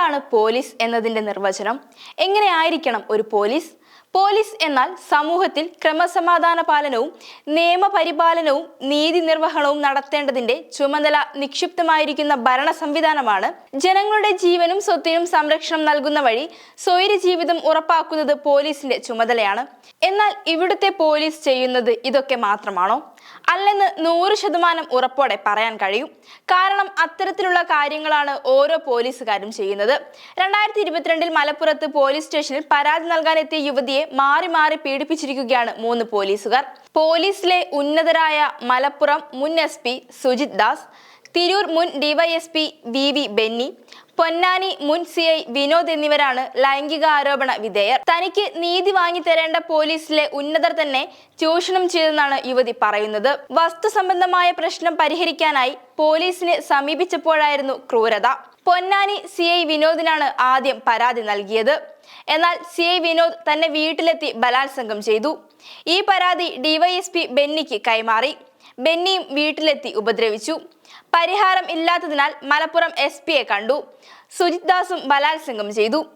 എന്താണ് പോലീസ് എന്നതിന്റെ നിർവചനം? എങ്ങനെയായിരിക്കണം ഒരു പോലീസ് പോലീസ് എന്നാൽ സമൂഹത്തിൽ ക്രമസമാധാന പാലനവും നിയമപരിപാലനവും നീതി നിർവഹണവും നടത്തേണ്ടതിന്റെ ചുമതല നിക്ഷിപ്തമായിരിക്കുന്ന ഭരണ സംവിധാനമാണ്. ജനങ്ങളുടെ ജീവനും സ്വത്തിനും സംരക്ഷണം നൽകുന്ന വഴി സ്വൈര ജീവിതം ഉറപ്പാക്കുന്നത് പോലീസിന്റെ ചുമതലയാണ്. എന്നാൽ ഇവിടുത്തെ പോലീസ് ചെയ്യുന്നത് ഇതൊക്കെ മാത്രമാണോ? അല്ലെന്ന് നൂറ് ശതമാനം ഉറപ്പോടെ പറയാൻ കഴിയും. കാരണം അത്തരത്തിലുള്ള കാര്യങ്ങളാണ് ഓരോ പോലീസുകാരും ചെയ്യുന്നത്. രണ്ടായിരത്തി ഇരുപത്തിരണ്ടിൽ മലപ്പുറത്ത് പോലീസ് സ്റ്റേഷനിൽ പരാതി നൽകാൻ എത്തിയ യുവതിയെ മാറി മാറി പീഡിപ്പിച്ചിരിക്കുകയാണ് മൂന്ന് പോലീസുകാർ. പോലീസിലെ ഉന്നതരായ മലപ്പുറം മുൻ എസ് പി സുജിത് ദാസ് തിരൂർ മുൻ DYSP V V Benny Ponnani മുൻ സി ഐ വിനോദ് എന്നിവരാണ് ലൈംഗിക ആരോപണ വിധേയർ. തനിക്ക് നീതി വാങ്ങി തരേണ്ട പോലീസിലെ ഉന്നതർ തന്നെ ചൂഷണം ചെയ്തെന്നാണ് യുവതി പറയുന്നത്. വസ്തു സംബന്ധമായ പ്രശ്നം പരിഹരിക്കാനായി പോലീസിനെ സമീപിച്ചപ്പോഴായിരുന്നു ക്രൂരത. പൊന്നാനി സി ഐ വിനോദിനാണ് ആദ്യം പരാതി നൽകിയത്. എന്നാൽ സി ഐ വിനോദ് തന്നെ വീട്ടിലെത്തി ബലാത്സംഗം ചെയ്തു. ഈ പരാതി ഡിവൈഎസ്പി ബെന്നിക്ക് കൈമാറി. ബെന്നിയും വീട്ടിലെത്തി ഉപദ്രവിച്ചു. പരിഹാരം ഇല്ലാത്തതിനാൽ മലപ്പുറം എസ് പിയെ കണ്ടു. സുജിത് ദാസും ബലാത്സംഗം ചെയ്തു.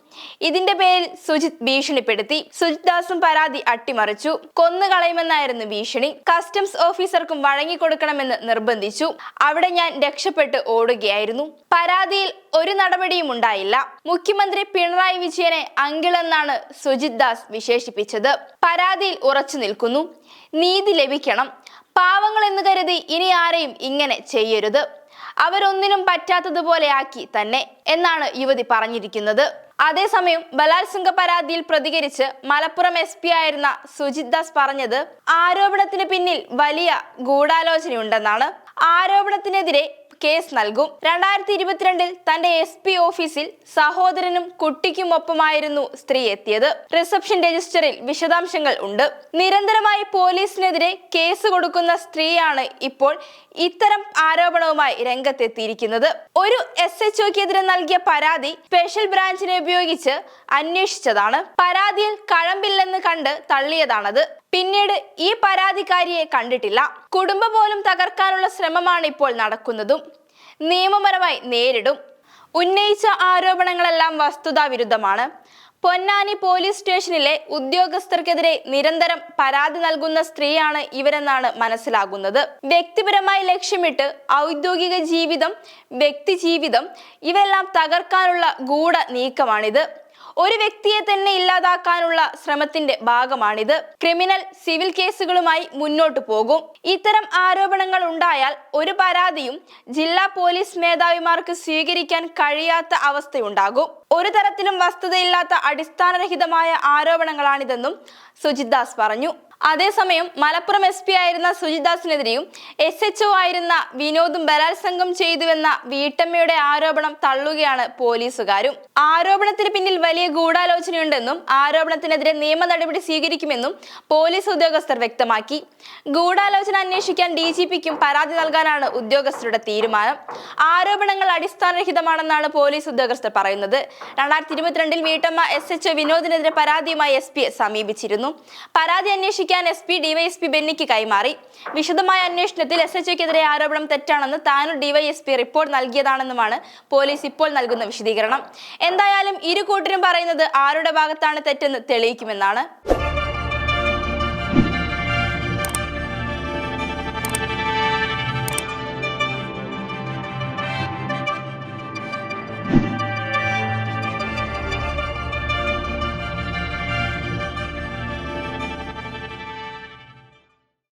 ഇതിന്റെ പേരിൽ സുജിത് ഭീഷണിപ്പെടുത്തി. സുജിത് ദാസും പരാതി അട്ടിമറിച്ചു. കൊന്നുകളയുമെന്നായിരുന്നു ഭീഷണി. കസ്റ്റംസ് ഓഫീസർക്കും വഴങ്ങിക്കൊടുക്കണമെന്ന് നിർബന്ധിച്ചു. അവിടെ ഞാൻ രക്ഷപ്പെട്ട് ഓടുകയായിരുന്നു. പരാതിയിൽ ഒരു നടപടിയും ഉണ്ടായില്ല. മുഖ്യമന്ത്രി പിണറായി വിജയനെ അങ്കിളെന്നാണ് സുജിത് ദാസ് വിശേഷിപ്പിച്ചത്. പരാതിയിൽ ഉറച്ചു നിൽക്കുന്നു. നീതി ലഭിക്കണം. പാവങ്ങൾ എന്ന് കരുതി ഇനി ആരെയും ഇങ്ങനെ ചെയ്യരുത്. അവരൊന്നിനും പറ്റാത്തതുപോലെ ആക്കി തന്നെ എന്നാണ് യുവതി പറഞ്ഞിരിക്കുന്നത്. അതേസമയം ബലാത്സംഗ പരാതിയിൽ പ്രതികരിച്ച് മലപ്പുറം എസ് പി ആയിരുന്ന സുജിത് ദാസ് പറഞ്ഞത് ആരോപണത്തിന് പിന്നിൽ വലിയ ഗൂഢാലോചനയുണ്ടെന്നാണ്. ആരോപണത്തിനെതിരെ കേസ് നൽകും. രണ്ടായിരത്തി ഇരുപത്തിരണ്ടിൽ തന്റെ എസ് പി ഓഫീസിൽ സഹോദരനും കുട്ടിക്കുമൊപ്പമായിരുന്നു സ്ത്രീ എത്തിയത്. റിസപ്ഷൻ രജിസ്റ്ററിൽ വിശദാംശങ്ങൾ ഉണ്ട്. നിരന്തരമായി പോലീസിനെതിരെ കേസ് കൊടുക്കുന്ന സ്ത്രീയാണ് ഇപ്പോൾ ഇത്തരം ആരോപണവുമായി രംഗത്തെത്തിയിരിക്കുന്നത്. ഒരു എസ് എച്ച് ഒക്കെതിരെ നൽകിയ പരാതി സ്പെഷ്യൽ ബ്രാഞ്ചിനെ ഉപയോഗിച്ച് അന്വേഷിച്ചതാണ്. പരാതിയിൽ കഴമ്പില്ലെന്ന് കണ്ട് തള്ളിയതാണത്. പിന്നീട് ഈ പരാതിക്കാരിയെ കണ്ടിട്ടില്ല. കുടുംബം പോലും തകർക്കാനുള്ള ശ്രമമാണ് ഇപ്പോൾ നടക്കുന്നതും നിയമപരമായി നേരിടും. ഉന്നയിച്ച ആരോപണങ്ങളെല്ലാം വസ്തുതാ വിരുദ്ധമാണ് പൊന്നാനി പോലീസ് സ്റ്റേഷനിലെ ഉദ്യോഗസ്ഥർക്കെതിരെ നിരന്തരം പരാതി നൽകുന്ന സ്ത്രീയാണ് ഇവരെന്നാണ് മനസ്സിലാകുന്നത്. വ്യക്തിപരമായി ലക്ഷ്യമിട്ട് ഔദ്യോഗിക ജീവിതം വ്യക്തി ജീവിതം ഇവയെല്ലാം തകർക്കാനുള്ള ഗൂഢ നീക്കമാണിത്. ഒരു വ്യക്തിയെ തന്നെ ഇല്ലാതാക്കാനുള്ള ശ്രമത്തിന്റെ ഭാഗമാണിത്. ക്രിമിനൽ സിവിൽ കേസുകളുമായി മുന്നോട്ടു പോകും. ഇത്തരം ആരോപണങ്ങൾ ഉണ്ടായാൽ ഒരു പരാതിയും ജില്ലാ പോലീസ് മേധാവിമാർക്ക് സ്വീകരിക്കാൻ കഴിയാത്ത അവസ്ഥയുണ്ടാകും. ഒരു തരത്തിലും വസ്തുതയില്ലാത്ത അടിസ്ഥാനരഹിതമായ ആരോപണങ്ങളാണിതെന്നും സുജിത് ദാസ് പറഞ്ഞു. അതേസമയം മലപ്പുറം എസ് പി ആയിരുന്ന സുജിദാസിനെതിരെയും എസ് എച്ച് ഒ ആയിരുന്ന വിനോദും ബലാത്സംഗം ചെയ്തുവെന്ന വീട്ടമ്മയുടെ ആരോപണം തള്ളുകയാണ് പോലീസുകാരും. ആരോപണത്തിന് പിന്നിൽ വലിയ ഗൂഢാലോചനയുണ്ടെന്നും ആരോപണത്തിനെതിരെ നിയമ നടപടി സ്വീകരിക്കുമെന്നും പോലീസ് ഉദ്യോഗസ്ഥർ വ്യക്തമാക്കി. ഗൂഢാലോചന അന്വേഷിക്കാൻ ഡി ജി പിക്കും പരാതി നൽകാനാണ് ഉദ്യോഗസ്ഥരുടെ തീരുമാനം. ആരോപണങ്ങൾ അടിസ്ഥാനരഹിതമാണെന്നാണ് പോലീസ് ഉദ്യോഗസ്ഥർ പറയുന്നത്. രണ്ടായിരത്തി ഇരുപത്തിരണ്ടിൽ വീട്ടമ്മ എസ് എച്ച് ഒ വിനോദിനെതിരെ പരാതിയുമായി എസ് പിയെ സമീപിച്ചിരുന്നു. പരാതി അന്വേഷിക്കാൻ എസ് പി ഡിവൈഎസ്പി ബെന്നിക്ക് കൈമാറി. വിശദമായ അന്വേഷണത്തിൽ എസ് എച്ച് ഒക്കെതിരെ ആരോപണം തെറ്റാണെന്ന് താനൂർ ഡിവൈഎസ്പി റിപ്പോർട്ട് നൽകിയതാണെന്നുമാണ് പോലീസ് ഇപ്പോൾ നൽകുന്ന വിശദീകരണം. എന്തായാലും ഇരു കൂട്ടരും പറയുന്നത് ആരുടെ ഭാഗത്താണ് തെറ്റെന്ന് തെളിയിക്കുമെന്നാണ്.